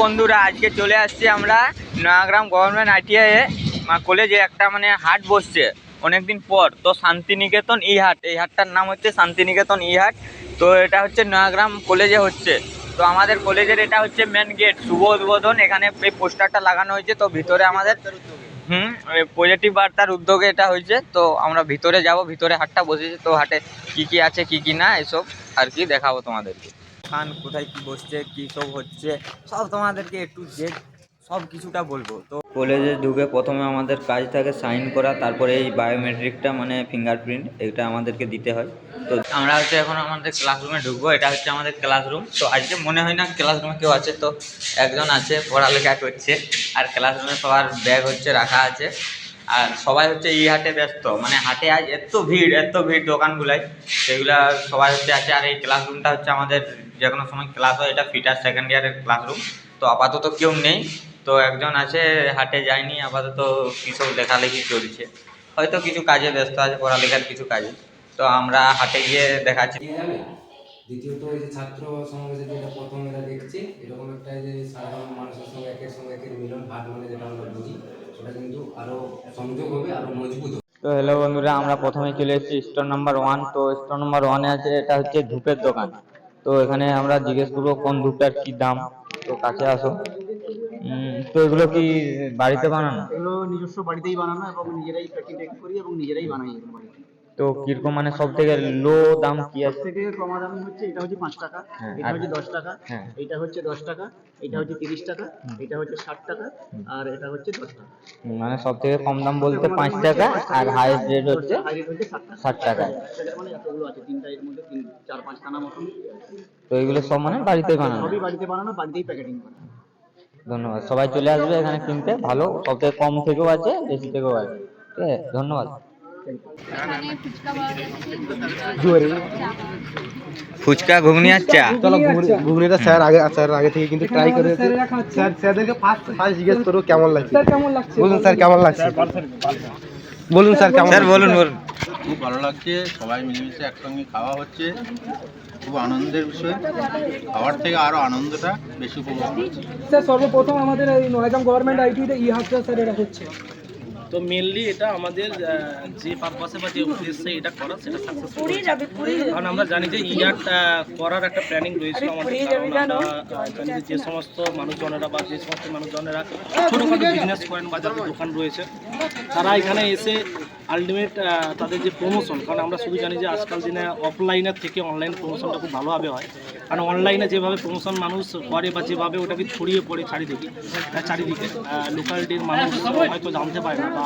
বন্ধুরা, আজকে চলে আসছি আমরা নয়াগ্রাম গভর্নমেন্ট আইটিআই কলেজে একটা মানে হাট বসছে। অনেকদিন পর, তো শান্তিনিকেতন ই হাট। এই হাটটার নাম হচ্ছে শান্তিনিকেতন ই হাট। তো এটা হচ্ছে নয়াগ্রাম কলেজে হচ্ছে। তো আমাদের কলেজের এটা হচ্ছে মেন গেট শুভ উদ্বোধন। এখানে এই পোস্টারটা লাগানো হয়েছে, তো ভিতরে আমাদের হুম পজিটিভ বার্তার উদ্যোগে এটা হয়েছে। তো আমরা ভিতরে যাব, ভিতরে হাটটা বসেছে। তো হাটে কি কি আছে, কি কি না, এসব আর কি দেখাবো তোমাদেরকে। খান, কোথায় কি বসছে, কি সব হচ্ছে, সব তোমাদেরকে একটু যে সব কিছুটা বলব। তো কলেজে ঢুকে প্রথমে আমাদের কাজ থাকে সাইন করা, তারপরে এই বায়োমেট্রিকটা মানে ফিঙ্গারপ্রিন্ট এটা আমাদেরকে দিতে হয়। তো আমরা হচ্ছে এখন আমাদের ক্লাসরুমে ঢুকবো, এটা হচ্ছে আমাদের ক্লাসরুম তো আজকে মনে হয় না ক্লাসরুমে কেউ আছে, তো একজন আছে, পড়ালেখা করছে, আর ক্লাসরুমে সবার ব্যাগ হচ্ছে, রাখা আছে। আর সবাই হচ্ছে এই হাটে ব্যস্ত। মানে হাটে আজ এত ভিড় এত ভিড় দোকানগুলাই সেগুলা সবাই হচ্ছে আছে আর এই ক্লাসরুমটা হচ্ছে আমাদের যে কোনো সময় ক্লাস হয়, এটা ফিটার সেকেন্ড ইয়ারের ক্লাসরুম তো আপাতত কেউ নেই। তো একজন আছে, হাটে যায়নি, আপাতত কিসব লেখালেখি চলছে। হয়তো কিছু কাজে ব্যস্ত আছে, পড়ালেখার কিছু কাজে। তো আমরা হাটে গিয়ে দেখাচ্ছি। দ্বিতীয়ত এই যে ছাত্র সমাবেশে যেটা প্রথম এরা দেখছে, এরকম একটা যে সাধারণ মানুষের সঙ্গে, একের সঙ্গে একের মিলন হাট মানে যেটা আমরা বুঝি। সংযোগ হবে আরও মজবুত হবে। তো হ্যালো বন্ধুরা আমরা প্রথমে চলে এসেছি স্টোর নাম্বার ওয়ান তো স্টোর নাম্বার ওয়ানে আছে এটা হচ্ছে ধূপের দোকান। তো এখানে আমরা জিজ্ঞেস করব কোন ধূপটার কি দাম। তো কাছে আসো। তো এগুলো কি বাড়িতে বানানো? এগুলো নিজস্ব বাড়িতেই বানানো এবং নিজেরাই প্যাকেট করি এবং নিজেরাই বানাই। বাড়িতে তো কীরকম মানে সব থেকে লো দাম কি আছে? থেকে কমা দামি হচ্ছে এটা হচ্ছে পাঁচ টাকা হ্যাঁ, এটা হচ্ছে দশ টাকা হ্যাঁ। এটা হচ্ছে দশ টাকা এটা হচ্ছে তিরিশ টাকা এটা হচ্ছে ষাট টাকা আর এটা হচ্ছে দশ টাকা। মানে সব থেকে কম দাম বলতে পাঁচ টাকা আর হাইস্ট রেট হচ্ছে ষাট টাকা। মানে এতগুলো আছে তিনটা এর মধ্যে তিন চার পাঁচ খানা মতন। তো এগুলো সব মানে বাড়িতেই বানানো। সবই বাড়িতে বানানো বাড়িতেই প্যাকেটিং করা। ধন্যবাদ। সবাই চলে আসবে এখানে কিনতে ভালো সব থেকে কম থেকেও আছে বেশি থেকেও আছে। ঠিক আছে ধন্যবাদ। ফুচকা ঘুগনি আর চা। চলো ঘুগনিটা স্যার আগে স্যার আগে থেকে কিন্তু ট্রাই করেছে স্যার স্যারদেরকে ফার্স্ট ফার্স্ট জিজ্ঞেস করো কেমন লাগছে। স্যার কেমন লাগছে? বলুন স্যার কেমন লাগছে? বলুন স্যার কেমন স্যার বলুন বলুন। খুব ভালো লাগছে সবাই মিলেমিশে একসঙ্গে খাওয়া হচ্ছে। খুব আনন্দের বিষয়। খাওয়ার থেকে আরও আনন্দটা বেশি উপভোগ করছি। স্যার সর্বপ্রথম আমাদের এই নয়গ্রাম গভর্নমেন্ট আইটিতে ই স্যার এটা হচ্ছে। তো মেনলি এটা আমাদের যে পারপাসে বা যে উদ্দেশ্যে এটা করা সেটা সাকসেসফুল কারণ আমরা জানি যে ইয়ার করার একটা প্ল্যানিং রয়েছে আমাদের কারণ আমরা যে যে সমস্ত মানুষজনেরা বা যে সমস্ত মানুষজনেরা ছোটোখাটো বিজনেস করেন বা যাদের দোকান রয়েছে তারা এখানে এসে আলটিমেট তাদের যে প্রমোশন কারণ আমরা শুধু জানি যে আজকাল দিনে অফলাইনের থেকে অনলাইন প্রমোশনটা খুব ভালোভাবে হয়। কারণ অনলাইনে যেভাবে প্রমোশন মানুষ করে বা যেভাবে ওটাকে ছড়িয়ে পড়ে চারিদিকে চারিদিকে লোকালিটির মানুষ হয়তো জানতে পারে না বা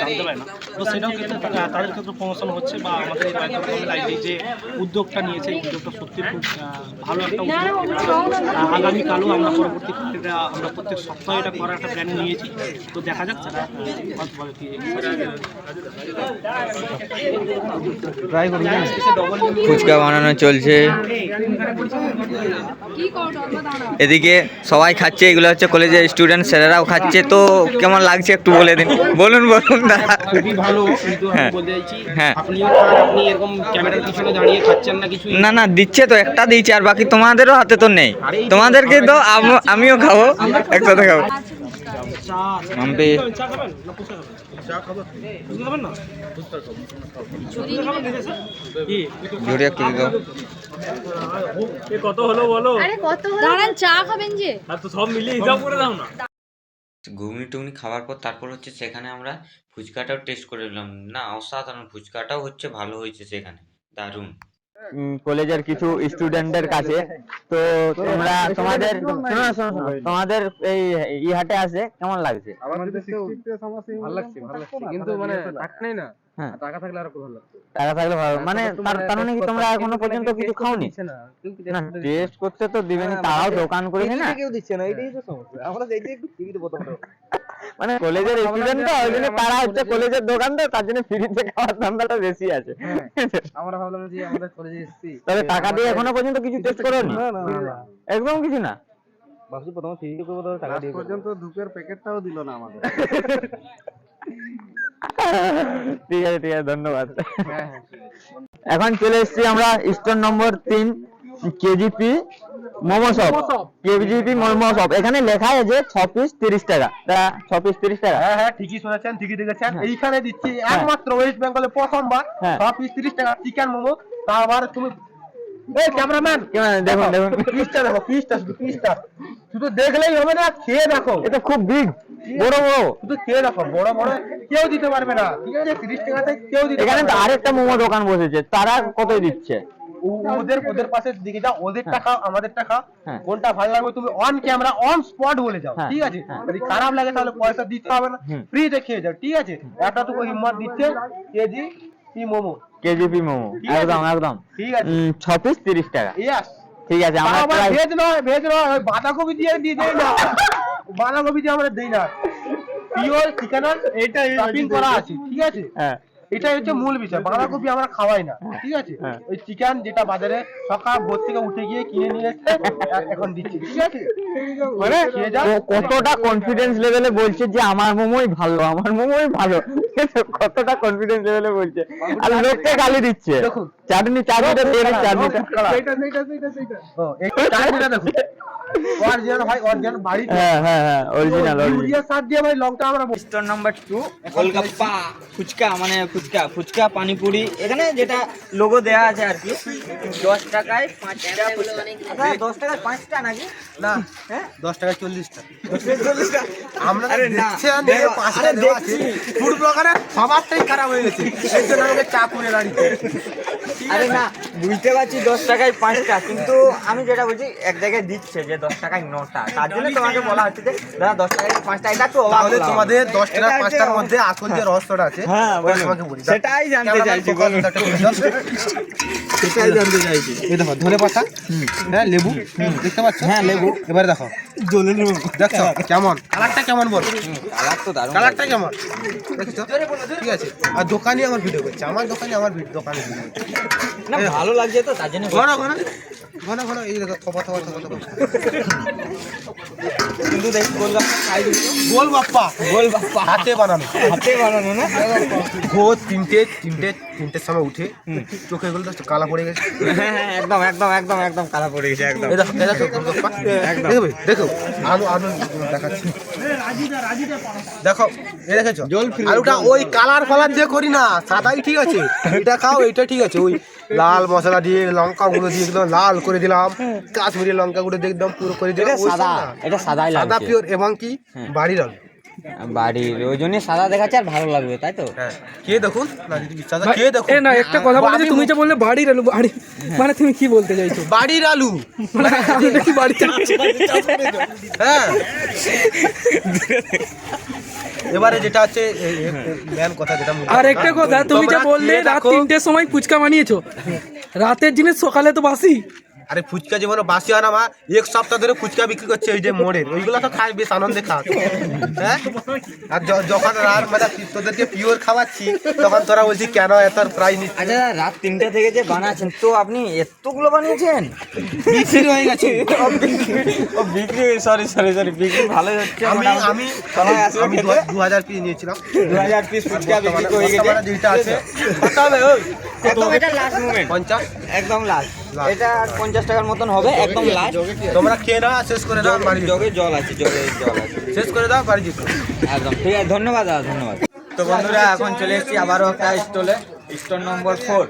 জানতে পারে না। তো সেটাও ক্ষেত্রে তাদের ক্ষেত্রে প্রমোশন হচ্ছে বা আমাদের যে উদ্যোগটা নিয়েছে, এই উদ্যোগটা সত্যি খুব ভালো একটা উদ্যোগ। আগামীকালও আমরা পরবর্তীকালে এটা আমরা প্রত্যেক সপ্তাহে এটা করার একটা প্ল্যান নিয়েছি। তো দেখা যাক কি ফুচকা বানানো চলছে। এদিকে সবাই খাচ্ছে এগুলো হচ্ছে কলেজের স্টুডেন্ট স্যারেরাও খাচ্ছে। তো কেমন লাগছে একটু বলে দিন? বলুন বলুন দাদা। ভালো হ্যাঁ। হ্যাঁ। না না দিচ্ছে তো একটা দিচ্ছে আর বাকি তোমাদেরও হাতে তো নেই। তোমাদেরকে তো আমিও খাব একসাথে খাব। আছে মাম্পি। চা খাবেন না ফুচকা খাবেন চা খাব? ফুচকা খাবেন না? ঝুড়ি নিবে না? কি? জোরে একটু দিত এ কত হলো বলো? আরে কত দাঁড়ান চা খাবেন যে। আর তো সব মিলিয়ে হিসাব করে দাও না। ঘুগনি টুগনি খাওয়ার পর তারপর হচ্ছে সেখানে আমরা ফুচকাটাও টেস্ট করে নিলাম। না অসাধারণ। ফুচকাটাও হচ্ছে ভালো হয়েছে সেখানে। দারুণ। কলেজের কিছু স্টুডেন্টদের কাছে। তো তোমরা তোমাদের শোনো শোনো, শোনো, তোমাদের এই ই হাটে আসে কেমন লাগছে? আমাদের ভালো লাগছে কিন্তু মানে টাকা না। হ্যাঁ। টাকা থাকলে আরও ভালো লাগতো। টাকা থাকলে ভালো মানে তার মানে কি তোমরা এখনও পর্যন্ত কিছু খাওনি? না। না টেস্ট করতে তো দিবেনি তারাও দোকান করেছে না। কেউ দিচ্ছে না এটাই তো সমস্যা। আমরা এইটাই একটু ফ্রি দেবো তোমরা মানে কলেজের স্টুডেন্ট তো ওই জন্য তারা হচ্ছে কলেজের দোকান তো তার জন্য ফ্রিতে খাওয়ার দামটা বেশি আছে। আমরা ভাবলাম যে আমাদের কলেজে এসেছি। তবে টাকা দিয়ে এখনও পর্যন্ত কিছু টেস্ট করোনি? না না না একদম কিছু না? ভাবছি প্রথমে ফ্রি করব টাকা দিয়ে পর্যন্ত ধূপের প্যাকেটটাও দিল না আমাদের। ঠিক আছে ঠিক আছে ধন্যবাদ। এখন চলে এসেছি আমরা স্টোর নম্বর তিন KGP momo shop momo shop এখানে লেখা আছে ছ পিস তিরিশ টাকা। তা ছ পিস তিরিশ টাকা। হ্যাঁ হ্যাঁ ঠিকই শুনেছেন ঠিকই দেখেছেন। এইখানে দিচ্ছি একমাত্র ওয়েস্ট বেঙ্গলে প্রথমবার হ্যাঁ। সব পিস তিরিশ টাকা চিকেন মোমো। তা আবার তুমি এই ক্যামেরাম্যান কেমন- দেখুন দেখুন। পিসটা দেখো পিসটা শুধু পিসটা। শুধু দেখলেই হবে না খেয়ে দেখো। এটা খুব বিগ বড় বড়। শুধু খেয়ে দেখো বড় বড় কেউ দিতে পারবে না। ঠিক আছে তিরিশ টাকাতে কেউ দিতে এখানে তো আরেকটা মোমো দোকান বসেছে তারা কত দিচ্ছে? ওদের ওদের পাশে দিকে যাও ওদের টাকা আমাদের টাকা হ্যাঁ। কোনটা ভালো লাগবে তুমি অন ক্যামেরা অন স্পট বলে যাও হ্যাঁ, ঠিক আছে? হ্যাঁ। যদি খারাপ লাগে তাহলে পয়সা দিতে হবে না। ফ্রিতে খেয়ে যাও ঠিক আছে? একটা টুকু হিম্মত দিচ্ছে কেজি কি মোমো। কেজিপি মোমো। একদম একদম। ঠিক আছে? ছ পিস তিরিশ টাকা। ইয়াস ঠিক আছে আমরা ভেজ নয় ভেজ নয় ওই বাঁধাকপি দিয়ে দিয়ে দেই না। বাঁধাকপি দিয়ে আমরা দেই না। পিওর চিকেন এটা টপিং করা আছে ঠিক আছে? হ্যাঁ। এটাই হচ্ছে মূল বিষয়। বাঁধাকপি আমরা খাওয়াই না ঠিক আছে? হ্যাঁ। ওই চিকেন যেটা বাজারে সকাল ভোর থেকে উঠে গিয়ে কিনে নিয়ে এসে এখন দিচ্ছি ঠিক আছে? মানে কতটা কনফিডেন্স লেভেলে বলছে যে আমার মোমোই ভালো আমার মোমোই ভালো। কতটা কনফিডেন্স লেভেলে বলছে? আর লোককে গালি দিচ্ছে। চাটনি চাটনিটা দিয়ে দিন, চাটনিটা ও, এই চাটনিটা দেখুন। অরিজিনাল ভাই অরিজিনাল বাড়ি হ্যাঁ হ্যাঁ হ্যাঁ অরিজিনাল অরিজিনাল ইউরিয়া সার দিয়ে ভাই লঙ্কা আমরা store number two golgappa. Fuchka মানে ফুচকা ফুচকা পানিপুরি। এখানে যেটা লোগো দেয়া আছে আর কি দশ টাকায় পাঁচটা ফুচকা। আচ্ছা, দশ টাকায় পাঁচটা নাকি? না। হ্যাঁ? দশ টাকা চল্লিশটা। চল্লিশটা? আমরা দেখছি আর দেখো, দেওয়া আছে। ফুড ব্লগারের সবারটাই খারাপ হয়ে গেছে। এই জন্য আমাকে চা করে আরে না বুঝতে পারছি দশ টাকায় পাঁচটা কিন্তু আমি যেটা বলছি এক জায়গায় দিচ্ছে যে দশ টাকায় নটা। তার জন্য তোমাকে বলা হচ্ছে যে দাদা দশ টাকায় পাঁচটা এটা একটু অবাক তাহলে তোমাদের দশ টাকা পাঁচটার মধ্যে আসল যে রহস্যটা আছে হ্যাঁ, তোমাকে বলি সেটাই জানতে চাইছি, সেটাই জানতে চাইছি। এই দেখো ধনে পাতা হ্যাঁ লেবু দেখতে পাচ্ছ? হ্যাঁ, লেবু। এবারে দেখো। জলের দেখছ? কেমন? কালারটা কেমন বল? কালার তো দারুণ কালারটা কেমন? দেখেছ? ঠিক আছে। আর দোকানে আমার ভিডিও করছে। আমার দোকানে আমার ভিডিও দোকানে ভিডিও না ভালো লাগছে তো তার জন্য ঘন ঘন এই দেখো থপা থপা থপা থপা। কিন্তু দেখ গোলগাপ্পা খাই দিচ্ছ গোল বাপ্পা। গোল বাপ্পা। হাতে বানানো। হাতে বানানো না? ভোর তিনটে তিনটে তিনটের সময় উঠে চোখে গুলো তো কালা পড়ে গেছে। হ্যাঁ হ্যাঁ একদম একদম একদম একদম কালা পড়ে গেছে একদম। এই দেখো এই দেখো গোলগাপ্পা দেখো দেখো আলু আলু দেখাচ্ছি। দেখো এই দেখেছ? আলুটা ওই কালার ফালার দিয়ে করি না সাদাই ঠিক আছে এটা খাও এটা ঠিক আছে। ওই লাল মশলা দিয়ে লঙ্কা গুঁড়ো দিয়ে একদম লাল করে দিলাম। কাশ্মীরি লঙ্কা গুঁড়ো দিয়ে একদম পুরো করে দিলাম। সাদা এটা সাদাই সাদা পিওর এবং কি? বাড়ির আলু। বাড়ির ওই জন্য সাদা দেখাচ্ছে আর ভালো লাগবে তাই তো? হ্যাঁ। খেয়ে দেখুন। না যদি বিশ্বাস হয়, খেয়ে দেখুন। না একটা কথা বলে তুমি যে বললে বাড়ির আলু বাড়ি মানে তুমি কি বলতে চাইছো? বাড়ির আলু। মানে কি বাড়িতে হ্যাঁ। এবারে যেটা আছে ম্যান কথা যেটা আর একটা কথা তুমি যে বললে রাত তিনটের সময় ফুচকা বানিয়েছো রাতের জিনিস সকালে তো বাসি। আরে ফুচকা যেমন বাসি হয় না মা। এক সপ্তাহ ধরে ফুচকা বিক্রি করছে ওই যে মোড়ের ওইগুলো তো খায় বেশ আনন্দে খা হ্যাঁ? আর যখন রাত মানে তোদেরকে পিওর খাওয়াচ্ছি তখন তোরা বলছি কেন এত প্রাইস নিচ্ছিস? আচ্ছা রাত তিনটে থেকে যে বানাচ্ছেন তো আপনি এতগুলো বানিয়েছেন? বিক্রি হয়ে গেছে। ও বিক্রি সরি সরি সরি বিক্রি হচ্ছে আমি আমি আমি দু হাজার পিস নিয়েছিলাম। দু হাজার পিস ফুচকা বিক্রি করে বর্তমানে গেছে। যেটা আছে। একদম লাস্ট মুভমেন্ট পঞ্চাশ? একদম লাস্ট. এটা পঞ্চাশ টাকার মতন হবে একদম লাস্ট। তোমরা খেয়ে নাও শেষ করে দাও বাড়ি জগে জল আছে জগে জল আছে। শেষ করে দাও বাড়ি যেতে। একদম ঠিক আছে ধন্যবাদ দাদা ধন্যবাদ। তো বন্ধুরা এখন চলে এসেছি আবারও একটা স্টলে। স্টোর নম্বর ফোর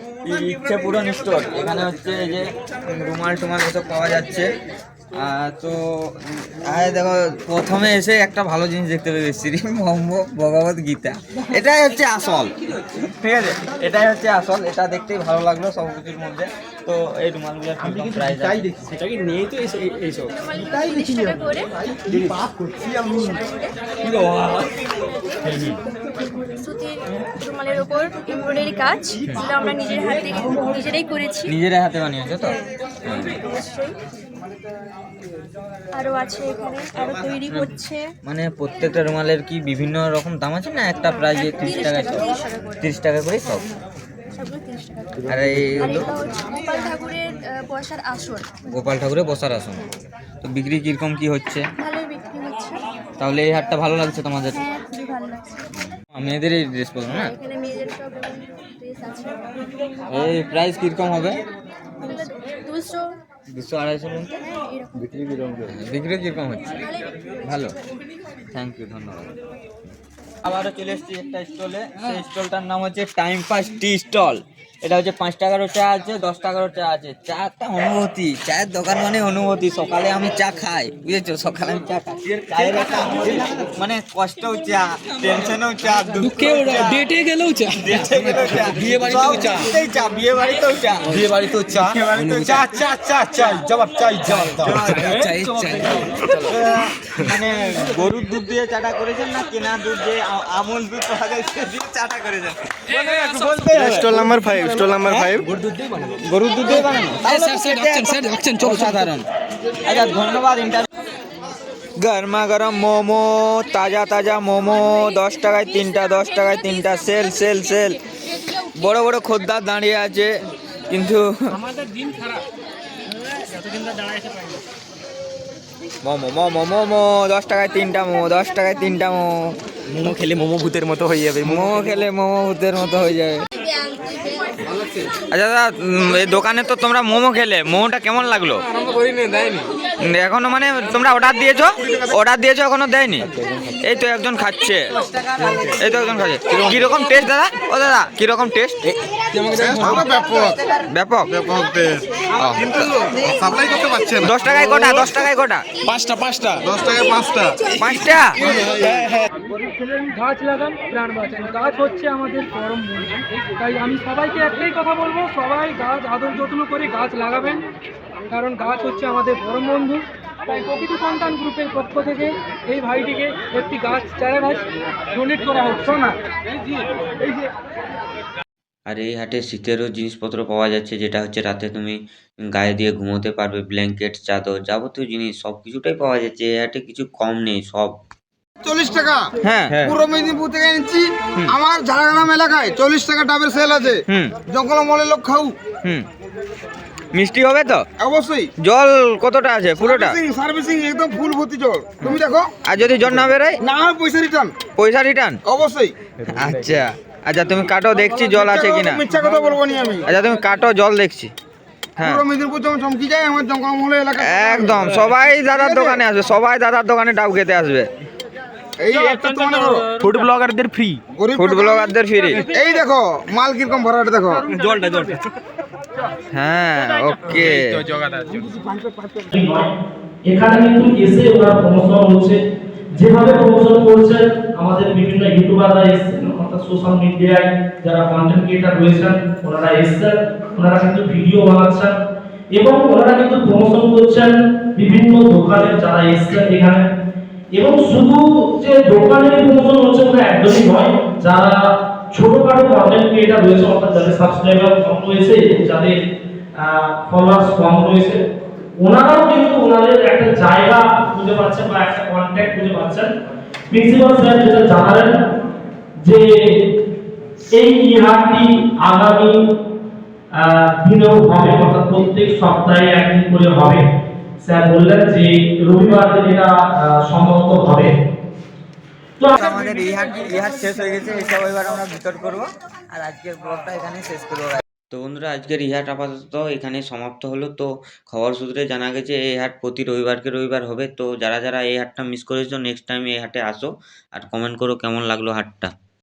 ইচ্ছে পূরণ স্টোর। এখানে হচ্ছে এই যে রুমাল টুমাল এসব পাওয়া যাচ্ছে। তো আরে দেখো প্রথমে এসে একটা ভালো জিনিস দেখতে পেয়েছি শ্রী মোহাম্মদ ভগবত গীতা। এটাই হচ্ছে আসল। ঠিক আছে? এটাই হচ্ছে আসল। এটা দেখতেই ভালো লাগল সব কিছুর মধ্যে। তো এই রুমালগুলোর প্রাইস আছে সেটাকে নিয়েই তো এই- এইসব সুতির রুমালের এমব্রয়ডারি কাজ যেটা আমরা নিজের হাতে নিজেরাই করেছি। নিজেরাই হাতে বানিয়েছো তো? অবশ্যই। আরও আছে এখানে আরও তৈরি হচ্ছে। মানে প্রত্যেকটা রুমালের কি বিভিন্ন রকম দাম আছে না একটা প্রাইজে তিরিশ টাকা টাকা, 30 টাকা করে। তিরিশ টাকা করে সব। আর গোপাল ঠাকুরের আহ, আসন। গোপাল ঠাকুরের বসার আসন। তো বিক্রি কীরকম কি হচ্ছে? ভালোই বিক্রি হচ্ছে। তাহলে এই হাটটা ভালো লাগছে তোমাদের? হ্যাঁ খুবই ভালো লাগছে। মেয়েদের এই ড্রেস পরবো না? আছে। এই প্রাইস কীরকম হবে? দুশো দুশো আড়াইশো মধ্যে হ্যাঁ এরকম বিক্রি কীরকম হচ্ছে? ভালো। থ্যাংক ইউ ধন্যবাদ। আবারও চলে এসেছি একটা স্টলে। সেই স্টলটার নাম হচ্ছে টাইম পাস টি স্টল। এটা হচ্ছে পাঁচ টাকারও চা আছে দশ টাকারও চা আছে। চা একটা অনুভূতি চায়ের দোকান মানে অনুভূতি। সকালে আমি চা খাই বুঝেছ? সকালে আমি চা খাই। চায়ের মানে কষ্টও চা টেনশনেও চা দুঃখেও চা ডেটে গেলেও চা। বেঁচে গেলেও চা। বিয়ে বাড়িতেও চা। চা বিয়ে বাড়িতেও চা। বিয়ে বাড়িতেও চা। চা চা চা চাই জবাব চাই জবাব দাও। মানে গরুর দুধ দিয়ে চাটা করেছেন না কেনা দুধ দিয়ে আমুল দুধ পাওয়া যায় সে দিয়ে চাটা করেছেন? মানে হবে। Stall number five stall number five গরুর দুধ দিয়ে বানানো সাধারণ। আচ্ছা ধন্যবাদ গরমা গরম মোমো তাজা তাজা মোমো দশ টাকায় তিনটা দশ টাকায় তিনটা সেল সেল সেল। বড় বড় খদ্দার দাঁড়িয়ে আছে কিন্তু মোমো মোমো মোমো দশ টাকায় তিনটা মোমো দশ টাকায় তিনটা মোমো। মোমো খেলে মোমো ভূতের মতো হয়ে যাবে। মোমো খেলে মোমো ভূতের মতো হয়ে যাবে। আচ্ছা দাদা এই দোকানে তো তোমরা মোমো খেলে। মোমোটা কেমন লাগল? এখনও মানে তোমরা অর্ডার দিয়েছ? অর্ডার দিয়েছ এখনও দেয়নি? এই তো একজন খাচ্ছে। এই তো একজন খাচ্ছে। কীরকম টেস্ট দাদা? ও দাদা কীরকম টেস্ট ব্যাপক? দশ টাকায় কটা? দশ টাকায় কটা? পাঁচটা পাঁচটা। দশ টাকায় পাঁচটা পাঁচটা গাছ লাগান, প্রাণ বাঁচান। গাছ হচ্ছে আমাদের পরম তাই আমি সবাইকে একটাই কথা বলব, সবাই গাছ আদর যত্ন করে গাছ লাগাবেন, কারণ গাছ হচ্ছে আমাদের পরম বন্ধু। তাই প্রকৃতি সন্তান গ্রুপের পক্ষ থেকে এই ভাইটিকে একটি গাছ, চারা গাছ ডোনেট করা হচ্ছে না আর এই হাটে শীতেরও জিনিসপত্র পাওয়া যাচ্ছে, যেটা হচ্ছে রাতে তুমি গায়ে দিয়ে ঘুমোতে পারবে, ব্ল্যাঙ্কেট, চাদর, যাবতীয় জিনিস সব কিছুটাই পাওয়া যাচ্ছে। এই হাটে কিছু কম নেই, সব। চল্লিশ টাকা। হ্যাঁ। পূর্ব মেদিনীপুর থেকে এনেছি। আমার ঝাড়গ্রাম এলাকায় চল্লিশ টাকা ডাবের সেল আছে। হুম। জঙ্গল মলের লোক খাও। হুম। মিষ্টি হবে তো? অবশ্যই। জল কতটা আছে পুরোটা? সার্ভিসিং সার্ভিসিং একদম ফুল ভর্তি জল। তুমি দেখো। আর যদি জল না বেরোয়? না হয় পয়সা রিটার্ন পয়সা রিটার্ন অবশ্যই। আচ্ছা। আচ্ছা তুমি কাটো দেখছি জল আছে কিনা। মিথ্যা কথা বলব নি আমি। আচ্ছা তুমি কাটো জল দেখছি। হ্যাঁ। পূর্ব মেদিনীপুর যেমন চমকি যায় আমার জঙ্গল এলাকা একদম। সবাই দাদার দোকানে আসবে সবাই দাদার দোকানে ডাব খেতে আসবে। এই একটা তো করো ফুড ব্লগারদের ফ্রি গরিব ফুড ব্লগারদের ফ্রি এই দেখো মাল কীরকম ভরাটা দেখো। জলটা জলটা। হ্যাঁ ওকে। এখানে কিন্তু এসে ওরা প্রমোশন হচ্ছে। যেভাবে প্রমোশন করছেন আমাদের বিভিন্ন ইউটিউবাররা এসেছেন অর্থাৎ সোশ্যাল মিডিয়ায় যারা কন্টেন্ট ক্রিয়েটার রয়েছেন ওনারা এসেছেন ওনারা কিন্তু ভিডিও বানাচ্ছেন। এবং ওনারা কিন্তু প্রমোশন করছেন বিভিন্ন দোকানের যারা এসেছেন এখানে। এবং শুধু যে দোকানের প্রমোশন হচ্ছে ওটা একদমই নয়, যারা ছোটখাটো কন্টেন্ট ক্রিয়েটার রয়েছে, অর্থাৎ যাদের সাবস্ক্রাইবার কম রয়েছে এবং যাদের ফলোয়ার্স কম রয়েছে, ওনারাও কিন্তু ওনাদের একটা জায়গা খুঁজে পাচ্ছেন বা একটা কন্ট্যাক্ট খুঁজে পাচ্ছেন। প্রিন্সিপাল স্যার যেটা জানালেন যে এই ইহাটি আগামী দিনেও হবে, অর্থাৎ প্রত্যেক সপ্তাহে একদিন করে হবে। স্যার বললেন যে রবিবার দিন এটা সম্ভবত হবে। তো আমাদের শেষ হয়ে গেছে এসব এবার আমরা ভিতর করব। আর আজকের ব্লগটা এখানে শেষ করব তো বন্ধুরা আজকের এই হাট আপাতত এখানে সমাপ্ত হলো। তো খবর সূত্রে জানা গেছে এই হাট প্রতি রবিবারকে রবিবার হবে। তো যারা যারা এই হাটটা মিস করেছ নেক্সট টাইম এই হাটে আসো। আর কমেন্ট করো কেমন লাগল হাটটা।